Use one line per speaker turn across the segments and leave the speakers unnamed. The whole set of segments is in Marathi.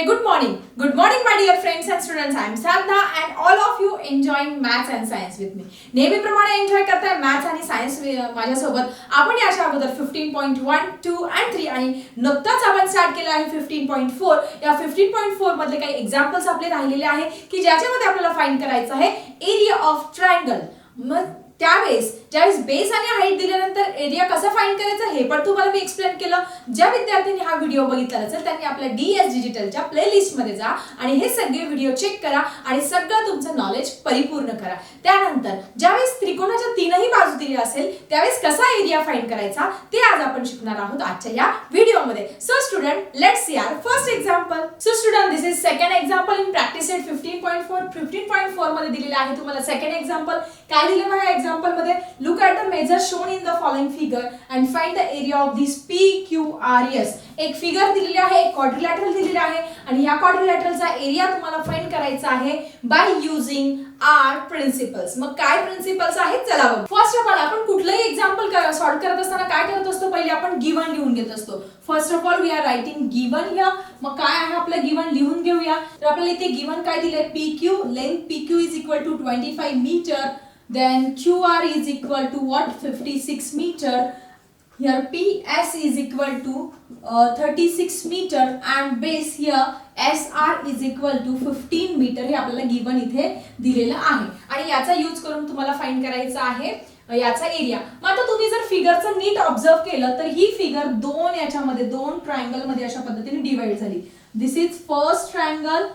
Hey, good morning. Good morning, my dear friends and students. I am Sardha and all of you enjoying maths and science with me. नेहमीप्रमाणे एन्जॉय करताय मॅथ्स आणि सायन्स uh, माझ्यासोबत आपण याच्या अगोदर fifteen point one two and three आणि नुकताच आपण स्टार्ट केलं आहे फिफ्टीन पॉईंट फोर या फिफ्टीन पॉईंट फोर मधले काही एक्झाम्पल्स आपले राहिलेले आहे की ज्याच्यामध्ये आपल्याला फाईंड करायचं आहे एरिया ऑफ ट्रायंगल मग त्यावेळेस ज्यावेळेस बेस आणि हाईट दिल्यानंतर एरिया कसा फाईंड करायचा हे पण तुम्हाला मी एक्सप्लेन केलं. ज्या विद्यार्थ्यांनी हा व्हिडिओ बघितला असेल त्यांनी आपल्या डी एस डिजिटलच्या प्लेलिस्टमध्ये जा आणि हे सगळे व्हिडिओ चेक करा आणि सगळं तुमचं नॉलेज परिपूर्ण करा. त्यानंतर ज्यावेळेस त्रिकोणाच्या तीनही बाजू दिल्या असेल त्यावेळेस कसा एरिया फाईंड करायचा ते आज आपण शिकणार आहोत आजच्या या व्हिडिओमध्ये so student let's see our first example so student this is second example in practice set fifteen point four fifteen point फोरमध्ये दिलेलं आहे तुम्हाला सेकंड एक्झाम्पल काय दिलं बघा एक्झाम्पल मध्ये look at the measure shown in the following figure and find the area of this P Q R S एक फिगर दिलेली आहे एक क्वाड्रिलॅटरल दिलेला आहे आणि या क्वाड्रिलॅटरलचा एरिया तुम्हाला फाइंड करायचा आहे बाय युझिंग आर प्रिन्सिपल्स मग काय प्रिन्सिपल्स आहेत? चला बघ. फर्स्ट ऑफ ऑल आपण कुठलंही एक्झाम्पल सॉल्व करत असताना काय करत असतो? पहिले आपण गिवन लिहून घेत असतो. First of all we are writing given या मग काय आहे आपलं गिवन लिहून घेऊया. तर आपल्याला इथे गिवन काय दिलंय? P Q length P Q is equal to twenty five metre then QR is equal to what? 56 meter. Here PS is equal to uh, 36 meter and base here SR is equal to 15 meter हे आपल्याला गिवन इथे दिलेलं आहे. आणि याचा यूज करून तुम्हाला फाइंड करायचा आहे याचा एरिया मग आता तुम्ही जर फिगरचं नीट ऑब्झर्व केलं तर ही फिगर दोन याच्यामध्ये दोन ट्रायंगलमध्ये अशा पद्धतीने डिवाइड झाली. दिस इज फर्स्ट ट्रायंगल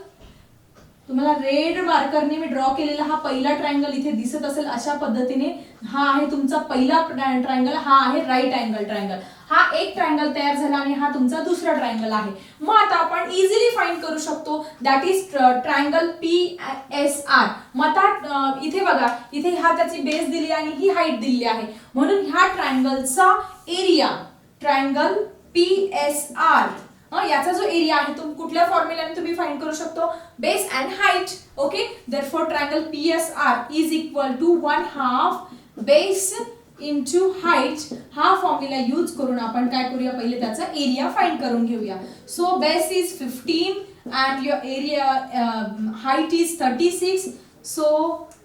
तुम्हाला रेड मार्करने मी ड्रॉ केलेला हा पहिला ट्रायंगल इथे दिसत असेल अशा पद्धतीने हा आहे तुमचा पहिला ट्रायंगल हा आहे राईट अँगल ट्रायंगल हा एक ट्रायंगल तयार झाला आणि हा तुमचा दुसरा ट्रायंगल आहे. मग आता आपण इझिली फाइंड करू शकतो. That is triangle P S R मग आता uh, इथे बघा इथे हा त्याची बेस दिली आणि ही हाईट दिलेली आहे. म्हणून ह्या ट्रायंगलचा area triangle P S R याचा जो एरिया आहे तो कुठल्या फॉर्म्युलाने तुम्ही फाइंड करू शकतो? Base and height okay therefore triangle P S R is equal to one half base into height हा फॉर्म्युला यूज करून आपण काय करूया? पहिले त्याचा एरिया फाइंड करून घेऊया. So base is fifteen and your area height is thirty six so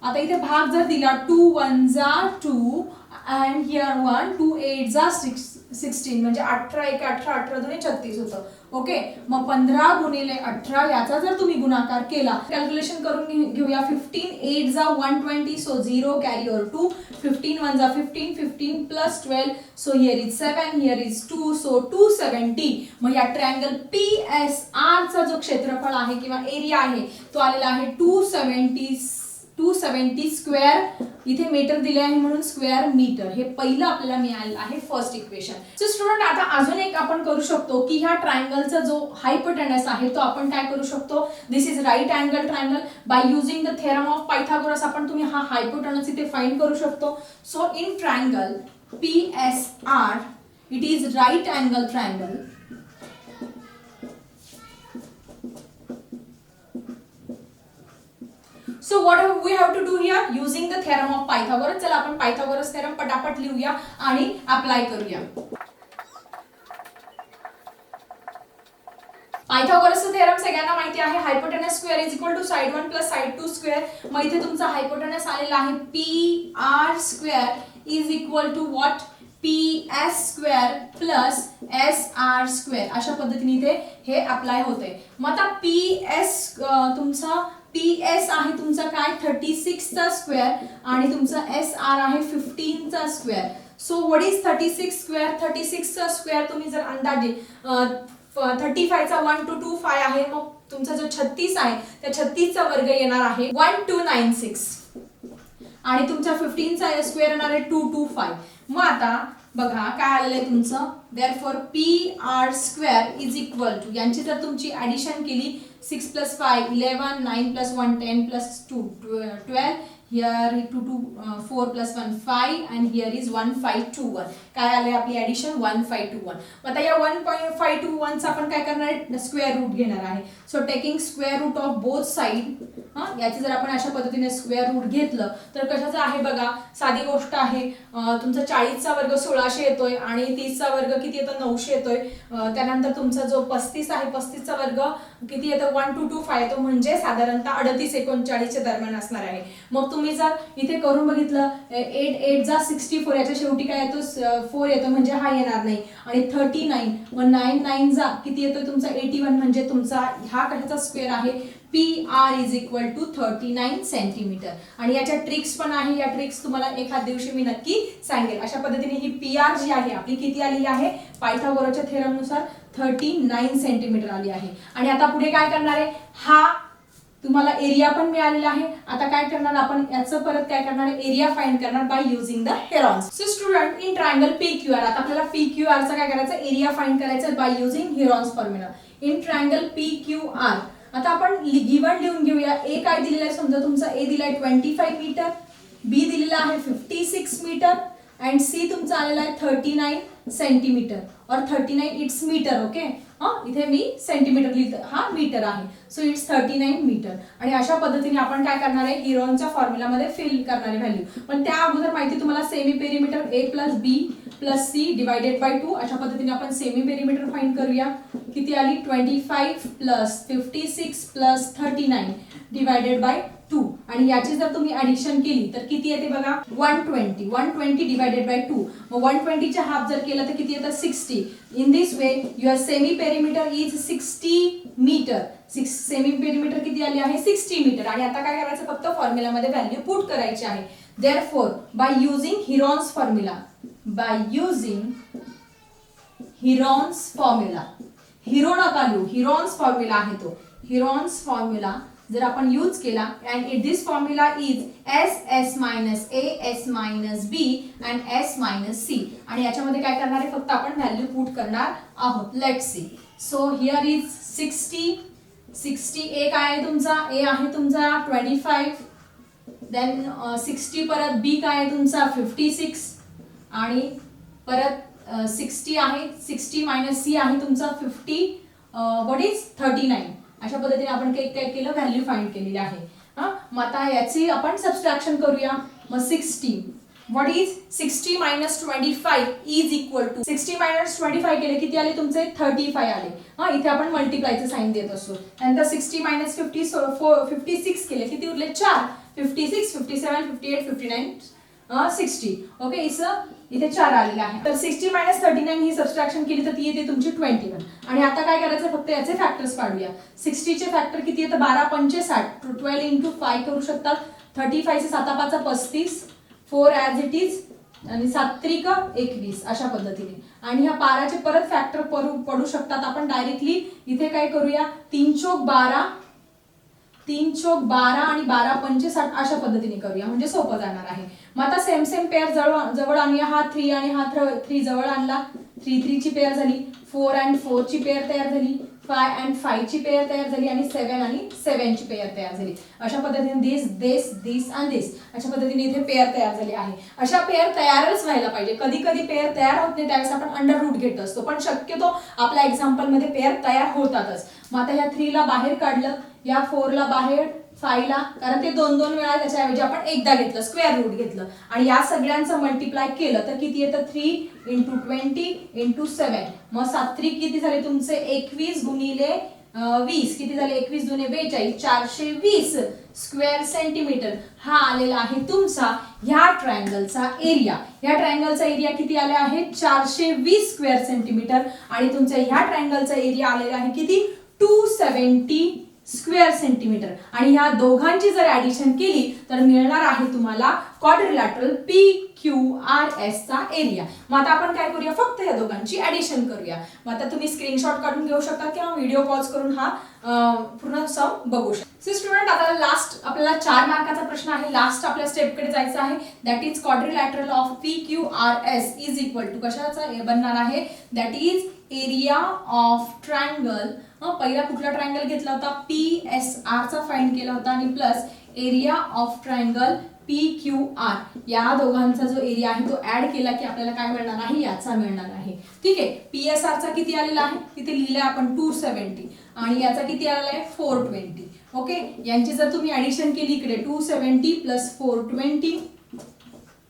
आता इथे भाग जर दिला टू वन जा two and here one two eight जा सिक्स सिक्स्टीन म्हणजे अठरा एक अठरा अठरा दोन छत्तीस होतं. ओके मग पंधरा गुणिले अठरा याचा जर तुम्ही गुणाकार केला कॅल्क्युलेशन करून घेऊया. फिफ्टीन एट जा one twenty so zero carry over two fifteen one जा fifteen fifteen plus twelve so here is seven here is two so two seventy मग या ट्रायंगल पी एस आरचा जो क्षेत्रफळ आहे किंवा एरिया आहे तो आलेला आहे two seventy two seventy square इथे मीटर दिले आहे म्हणून स्क्वेअर मीटर हे पहिलं आपल्याला मिळालं आहे फर्स्ट इक्वेशन सो स्टुडंट आता अजून एक आपण करू शकतो की ह्या ट्रायंगलचा जो हायपोटेनस आहे तो आपण काय करू शकतो? This is right angle triangle by using the theorem of Pythagoras आपण तुम्ही हा हायपोटेनस इथे फाइंड करू शकतो. So in triangle P S R it is right angle triangle so what we have to do here using the theorem of Pythagoras चला आपण पायथागोरस थेरम पटापट लिहूया आणि अप्लाय करूया. पायथागोरसचा थेरम सगळ्यांना माहिती आहे hypotenuse square is equal to side one plus side two square मग इथे तुमचा हायपोटेनस आलेला आहे P R square is equal to what P S square plus S R square अशा पद्धतीने इथे हे अप्लाय होते मग आता पी एस तुमचा टी एस आहे तुमचा काय? थर्टी सिक्सचा स्क्वेअर आणि तुमचा एस आर आहे फिफ्टीनचा square so what is thirty six square thirty सिक्सचा square तुम्ही जर अंदाजे थर्टी फायचा वन टू टू फाय आहे मग तुमचा जो छत्तीस आहे त्या छत्तीसचा वर्ग येणार आहे वन टू नाईन सिक्स आणि तुमच्या फिफ्टीनचा स्क्वेअर येणार आहे टू टू फाय मग आता बघा काय आलेलं आहे तुमचं. Therefore P R square is equal to यांची जर तुमची ॲडिशन केली 6 plus 5 11 9 plus 1 10 plus 2 uh, 12 here 2 2 uh, 4 plus 1 5 and here is 1 5 2 1 काय आले आपली addition one five two one मग आता या वन पॉईंट फाय टू वनचा आपण काय करणार आहे? स्क्वेअर रूट घेणार आहे. So taking square root of both side हा याची जर आपण अशा पद्धतीने स्क्वेअर रूट घेतलं तर कशाचं आहे बघा? साधी गोष्ट आहे. तुमचा चाळीसचा वर्ग सोळाशे येतोय आणि तीसचा वर्ग किती येतो? नऊशे येतोय. त्यानंतर तुमचा जो पस्तीस आहे पस्तीसचा वर्ग किती येतो? वन टू टू फाय येतो. म्हणजे साधारणतः अडतीस एकोणचाळीसच्या दरम्यान असणार आहे. मग तुम्ही जर इथे करून बघितलं एट एट जा सिक्स्टी फोर याच्या शेवटी काय येतो? फोर येतो म्हणजे हा येणार नाही. आणि थर्टी नाईन व नाईन नाईन जा. किती येतोय तुमचा? एटी वन म्हणजे तुमचा हा कशाचा स्क्वेअर आहे? P R is equal to thirty nine centimetre आणि याच्या ट्रिक्स पण आहे. या ट्रिक्स तुम्हाला एखाद दिवशी मी नक्की सांगेल. अशा पद्धतीने ही पी आर जी आहे आपली किती आलेली आहे? पायथागोराच्या थेरमनुसार थर्टी नाईन सेंटीमीटर आली आहे. आणि आता पुढे काय करणार आहे? हा तुम्हाला एरिया पण मिळालेला आहे. आता काय करणार आपण? याचं परत काय करणार? एरिया फाइंड करणार by using the Heron's so student in triangle P Q R आता आपल्याला पी क्यू आरचा काय करायचं? एरिया फाइंड करायचं by using Heron's formula in triangle P Q R आता आपण गिवन लिहून घेऊया. ए काय दिलेलं आहे? समजा तुमचा ए दिलाय ट्वेंटी फाईव्ह मीटर बी दिलेला आहे fifty six metre and C तुमचा आलेला आहे थर्टी नाईन सेंटीमीटर और thirty nine it's metre okay हा इथे मी सेंटीमीटर लिहित हा मीटर आहे. So it's thirty nine metre आणि अशा पद्धतीने आपण काय करणार आहे? हिरोनच्या फॉर्म्युलामध्ये फिल करणारे व्हॅल्यू पण त्या अगोदर माहिती तुम्हाला semi perimeter A plus B plus C divided by two अशा पद्धतीने आपण सेमी पेरीमीटर फाईंड करूया. किती आली? Twenty five plus fifty six plus thirty nine divided by आणि याची जर तुम्ही ऍडिशन केली तर किती येते बघा? One twenty one twenty divided by two मग वन ट्वेंटीच्या हाफ जर केलं तर किती येतं sixty in this way your semi perimeter is sixty metre six semi perimeter किती आली आहे? सिक्स्टी मीटर आणि आता काय करायचं? फक्त फॉर्म्युलामध्ये व्हॅल्यू पुट करायची आहे. Therefore by using Heron's formula by using Heron's formula hero नका लिहू. हिरॉन्स फॉर्म्युला आहे तो. हिरॉन्स फॉर्म्युला जर आपण यूज केला and it this formula is S S minus A S minus B and S minus C आणि याच्यामध्ये काय करणार आहे? फक्त आपण व्हॅल्यू पुट करणार आहोत. Let see so here is sixty sixty A काय आहे तुमचा? ए आहे तुमचा ट्वेंटी फाईव्ह देन सिक्स्टी परत बी काय आहे तुमचा? फिफ्टी सिक्स आणि परत uh, सिक्स्टी आहे. सिक्स्टी मायनस सी आहे तुमचा fifty what is thirty nine अशा पद्धतीने आपण काय काय केलं व्हॅल्यू फाइंड केलेली आहे. हा? मग आता याची आपण सबस्ट्रॅक्शन करूया. मग sixty what is sixty minus twenty five is equal to sixty minus twenty five केले किती आले तुमचे? थर्टी फाय आले. हा इथे आपण मल्टिप्लायचं साईन देत असतो. नंतर sixty minus fifty four fifty six केले. किती उरले? चार. Fifty six fifty seven fifty eight fifty nine sixty okay is इथे चार आलेला आहे तर सिक्स्टी मायनस थर्टी नाईन ही सबस्ट्रॅक्शन केली तर ती येते तुमची ट्वेंटी वन आणि आता काय करायचं? फक्त याचे फॅक्टर्स काढूया. सिक्स्टीचे फॅक्टर किती येतं बारा पंचे साठ. ट्वेल्व इंटू फाय करू शकतात थर्टी फायचे साता पाचा पस्तीस. फोर ॲज इट इज आणि सात्रिक एकवीस. अशा पद्धतीने. आणि ह्या बाराचे परत फॅक्टर पडू पडू शकतात. आपण डायरेक्टली इथे काय करूया? तीन चोक बारा तीन चोक बारा आणि बारा पंचेसाठ अशा पद्धतीने करूया. म्हणजे सोपं जाणार आहे. मग आता सेम सेम पेअर जवळ जवळ आणूया. हा थ्री आणि हा थ्री जवळ आणला. थ्री थ्रीची पेअर झाली. फोर अँड फोरची पेअर तयार झाली. फाय अँड फायची पेअर तयार झाली आणि सेवन आणि सेव्हनची पेअर तयार झाली. अशा पद्धतीने दिस दिस दिस अँड दिस अशा पद्धतीने इथे पेअर तयार झाली आहे. अशा पेअर तयारच व्हायला पाहिजे. कधी कधी पेअर तयार होत नाही त्यावेळेस आपण अंडर रूट घेत असतो. पण शक्यतो आपल्या एक्झाम्पलमध्ये पेअर तयार होतातच. मग आता ह्या थ्रीला बाहेर काढलं. या फोरला बाहेर फायला कारण ते दोन दोन वेळा त्याच्याऐवजी आपण एकदा घेतलं स्क्वेअर रूट घेतलं. आणि या सगळ्यांचं मल्टिप्लाय केलं तर किती येतं? Three into twenty into seven मग सात्रिक किती झाले तुमचे? एकवीस गुणिले वीस. किती झाले? एकवीस दुने बेचाळीस. चारशे वीस स्क्वेअर सेंटीमीटर हा आलेला आहे तुमचा ह्या ट्रायंगलचा एरिया ह्या ट्रायंगलचा एरिया किती आले आहे? चारशे वीस स्क्वेअर सेंटीमीटर आणि तुमच्या ह्या ट्रायंगलचा एरिया आलेला आहे किती? Two seventy square centimetre. आणि ह्या दोघांची जर ऍडिशन केली तर मिळणार आहे तुम्हाला quadrilateral P Q R S चा एरिया मग आता आपण काय करूया? फक्त या दोघांची ऍडिशन करूया. मग आता तुम्ही स्क्रीनशॉट काढून घेऊ शकता किंवा व्हिडिओ पॉज करून हा पूर्ण सम बघू शकता. स्टुडंट आता लास्ट आपल्याला चार मार्काचा प्रश्न आहे. लास्ट आपल्या स्टेपकडे जायचं आहे. That is quadrilateral of P Q R S is equal to कशाचा? हे बनणार आहे. That is area of triangle हा पहिला कुठला ट्रायंगल घेतला होता? पी एस आरचा फाइंड केला होता आणि plus area of triangle P Q R या दोघांचा जो एरिया आहे तो ऍड केला की आपल्याला काय मिळणार आहे? याचा मिळणार आहे. ठीक आहे? पी एस आरचा किती आलेला आहे? तिथे लिहिलं आपण टू सेव्हन्टी आणि याचा किती आलेला आहे? फोर ट्वेंटी ओके यांची जर तुम्ही ऍडिशन केली इकडे two seventy plus four twenty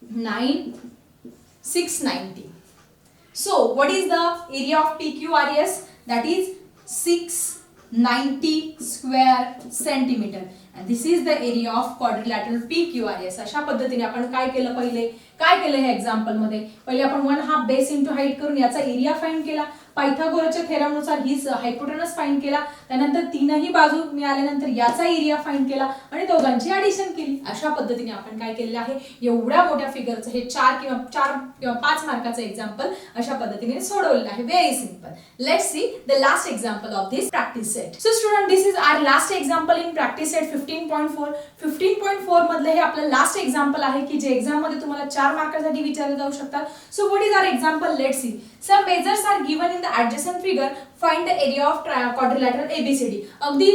nine six ninety so what is the area of P Q R S that is 690 square centimetre square इज द एरिया ऑफ the area of quadrilateral PQRS अशा पद्धतीने आपण काय केलं पहिले? काय केलं हे एक्झाम्पलमध्ये पहिले आपण one half base into height करून याचा एरिया फाइंड केला. पायथागोरसच्या थेरमनुसार ही हायपोटेनस फाइंड केला. त्यानंतर तीनही बाजू मिळाल्यानंतर याचा एरिया फाइंड केला आणि दोघांची ऍडिशन केली. अशा पद्धतीने आपण काय केलेलं आहे? एवढ्या मोठ्या फिगरचं हे चार किंवा चार किंवा पाच मार्काचं एक्झाम्पल अशा पद्धतीने सोडवलेलं आहे. Very simple let see the last example of this practice set so student this is our last example in practice set fifteen point four fifteen point four मधलं हे आपलं लास्ट एक्झाम्पल आहे की जे एक्झाममध्ये तुम्हाला चार मार्कासाठी विचारले जाऊ शकतात. So what is our example let see some measures are given in the adjacent figure find the area of quadrilateral ABCD अगदी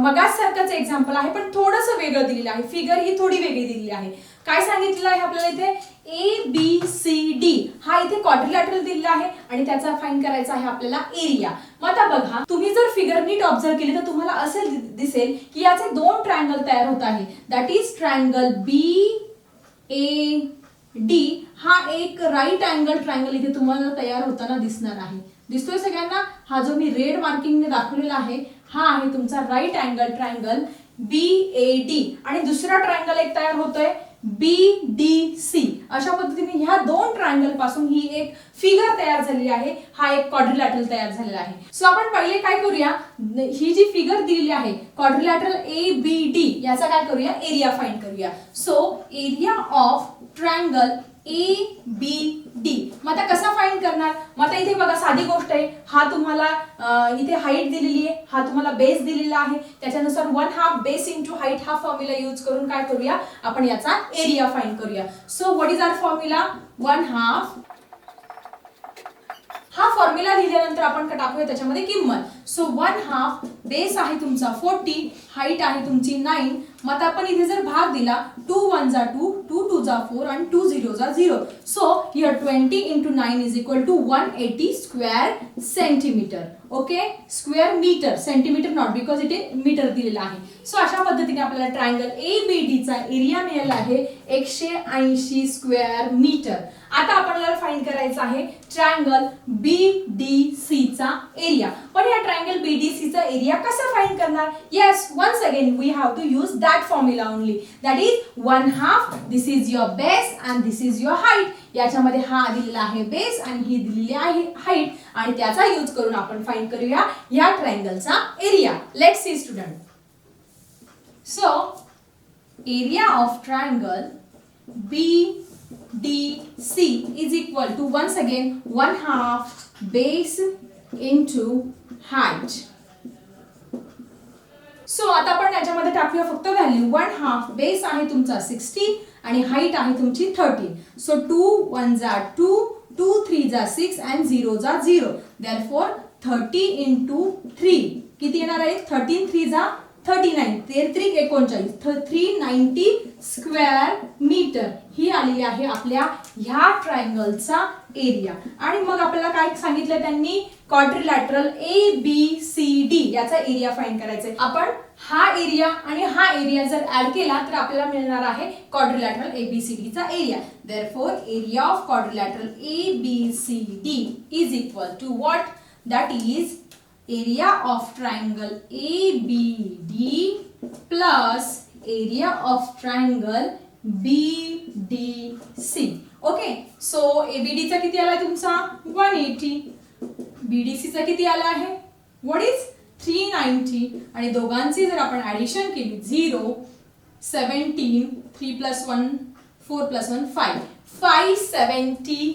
मगास सारखंच एक्झाम्पल आहे पण थोडंसं वेगळं दिलेलं आहे. फिगर ही थोडी वेगळी दिलेली आहे. काय सांगितलेलं आहे आपल्याला इथे? ए बी सी डी हा इथे क्वाड्रिलॅटरल दिलेला आहे आणि त्याचा फाईन करायचा आहे आपल्याला एरिया मग आता बघा तुम्ही जर फिगर नीट ऑब्झर्व केली तर तुम्हाला असे दिसेल की याचे दोन ट्रायंगल तयार होत आहे. That is triangle B A D हा एक राईट अँगल ट्रायंगल इथे तुम्हाला तयार होताना दिसणार आहे. दिसतोय सगळ्यांना? हा जो मी रेड मार्किंगने दाखवलेला आहे हा आहे तुमचा right angle triangle B A D आणि दुसरा ट्रायंगल एक तयार होतोय बी डी सी अशा पद्धतीने ह्या दोन ट्रायंगलपासून ही एक फिगर तयार झालेली आहे. हा एक क्वाड्रिलॅटरल तयार झालेला आहे. सो आपण पहिले काय करूया? ही जी फिगर दिलेली आहे क्वाड्रिलॅटरल ए बी डी याचा काय करूया? एरिया फाइंड करूया. So area of triangle A B D मग आता कसा फाइंड करणार? मग आता इथे बघा साधी गोष्ट आहे. हा तुम्हाला इथे हाईट दिलेली आहे. हा तुम्हाला बेस दिलेला आहे. त्याच्यानुसार one half base into height हा फॉर्म्युला यूज करून काय करूया? आपण याचा एरिया फाइंड करूया. So what is our formula one half हा फॉर्म्युला लिहिल्यानंतर आपण टाकूया त्याच्यामध्ये किंमत. सो वन हाफ बेस आहे तुमचा फोर्टी हाईट आहे तुमची नाईन मग आता आपण इथे जर भाग दिला टू वन जा टू टू टू जा फोर आणि टू झिरो जा zero so your twenty into nine is equal to one eighty square centimetre okay square metre centimetre not because इथे मीटर दिलेला आहे. सो अशा पद्धतीने आपल्याला ट्रायंगल ए बी डीचा एरिया मिळाला आहे एकशे ऐंशी स्क्वेअर मीटर आता आपल्याला फाइंड करायचं आहे ट्रायंगल बी डी सी चा एरिया पण या ट्रायंगल बी डी सी चा एरिया कसा फाइंड करणार? Yes once again we have to use that formula only that is one half this is your base and this is your height याच्यामध्ये हा दिलेला आहे बेस आणि ही दिलेली आहे हाईट आणि त्याचा यूज करून आपण फाइंड करूया या ट्रायंगलचा area let see student so area of triangle B DC is equal to once again 1 half base into height. So आता आपण याच्यामध्ये टाकूया फक्त व्हॅल्यू वन हाफ बेस आहे तुमचा सिक्स्टी आणि हाईट आहे तुमची थर्टी सो टू वन जा टू टू थ्री जा सिक्स अँड झिरो जा zero therefore thirty into three किती येणार आहे? थर्टीन थ्री जा थर्टी नाईन तेर त्रिक एकोणचाळीस थ्री नाईन्टी स्क्वेअर मीटर ही आलेली आहे आपल्या ह्या ट्रायंगलचा एरिया. आणि मग आपल्याला काय सांगितलं त्यांनी? Quadrilateral A B C D याचा एरिया फाईन करायचा आहे आपण हा एरिया आणि हा एरिया जर ऍड केला तर आपल्याला मिळणार आहे क्वाड्रिलॅटरल ए बी सी डीचा area. Therefore area of quadrilateral A B C D is equal to what that is area of triangle ABD plus area of triangle BDC okay so ABD चा किती आलाय तुमचा? वन 180 BDC चा किती आला आहे? व्हॉट इज 390 आणि दोघांची जर आपण ॲडिशन केली zero seventeen three plus one four plus one five five seventy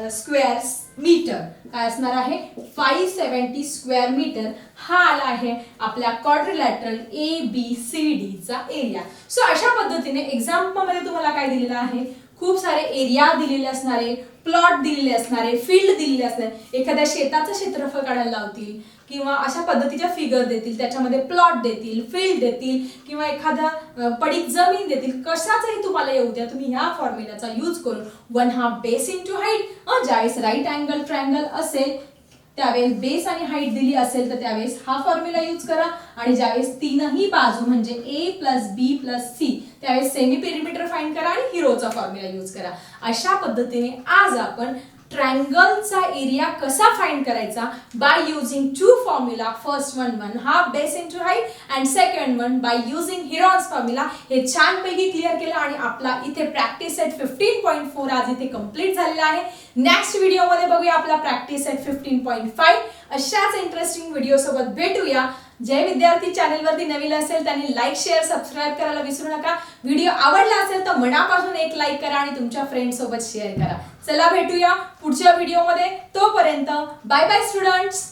square metre काय असणार आहे? फाईव्ह सेवन्टी स्क्वेअर मीटर हा आला आहे आपल्या quadrilateral A B C D चा एरिया सो अशा पद्धतीने एक्झाम्पलमध्ये मध्ये तुम्हाला काय दिलेलं आहे? खूप सारे एरिया दिलेले असणारे प्लॉट दिलेले असणारे फील्ड दिलेले असणारे. एखाद्या शेताचं क्षेत्रफळ काढायला लावतील किंवा अशा पद्धतीच्या फिगर देतील त्याच्यामध्ये प्लॉट देतील फील्ड देतील किंवा एखादा पडीक जमीन देतील कशाचंही तुम्हाला येऊ द्या तुम्ही ह्या फॉर्म्युलाचा यूज करून one half base into height ज्यावेळेस राईट अँगल ट्रायंगल असेल त्यावेळेस बेस आणि हाईट दिली असेल तर त्यावेळेस हा फॉर्म्युला यूज करा. आणि ज्यावेळेस तीनही बाजू म्हणजे A plus B plus C त्यावेळेस सेमी पेरिमीटर फाईंड करा आणि हिरोचा फॉर्म्युला यूज करा. अशा पद्धतीने आज आपण ट्रायंगलचा एरिया कसा फाइंड करायचा? By using two formula first one one half base into height and second one by using Heron's formula हे छानपैकी क्लिअर केलं आणि आपला इथे practice set fifteen point four आज इथे कंप्लीट झालेला आहे. नेक्स्ट व्हिडिओमध्ये बघूया आपला practice set fifteen point five अशाच इंटरेस्टिंग व्हिडिओसोबत भेटूया. जे विद्यार्थी चॅनेलवरती नवीन असेल त्यांनी लाईक शेअर सबस्क्राईब करायला विसरू नका. व्हिडिओ आवडला असेल तर मनापासून एक लाईक करा आणि तुमच्या फ्रेंड सोबत शेअर करा. चला भेटूया पुढच्या व्हिडिओमध्ये तोपर्यंत बाय बाय स्टुडंट्स